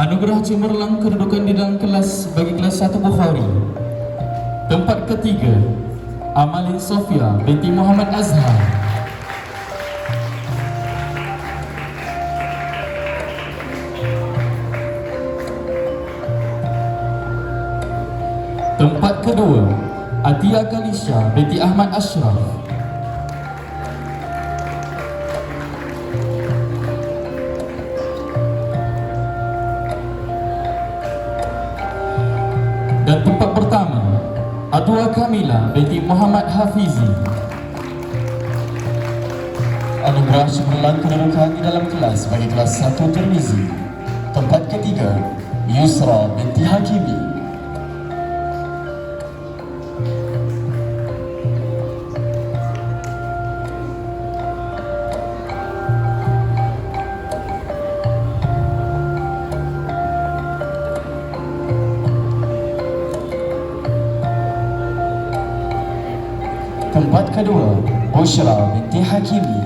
Anugerah cemerlang kedudukan di dalam kelas bagi kelas 1 Bukhari. Tempat ketiga, Amalin Sofia binti Muhammad Azhar. Tempat kedua, Atia Kalisha binti Ahmad Ashraf. Dan tempat pertama, Adwa Kamila binti Muhammad Hafizi. Anugerah cemerlang kedudukan di dalam kelas bagi kelas 1 Tirmizi. Tempat ketiga, Yusra binti Hakimi. Tempat kedua, Bushra binti Hakimi.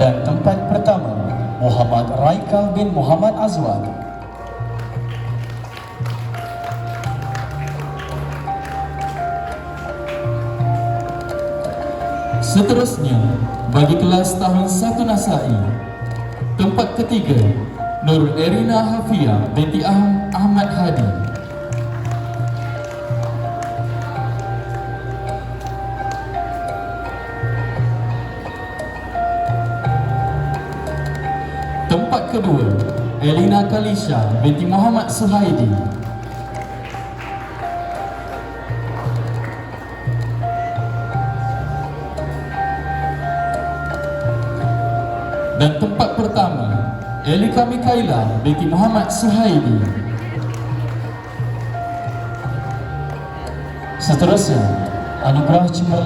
Dan tempat pertama, Muhammad Raika bin Muhammad Azwan. Seterusnya, bagi kelas tahun 1 Nasai. Tempat ketiga, Nur Erina Hafia binti Ah- Ahmad Hadi. Tempat kedua, Elina Kalisha binti Muhammad Suhaidi. Dan tempat pertama, Elika Mikaila binti Muhammad Suhaidi. Seterusnya, anugerah cemerlang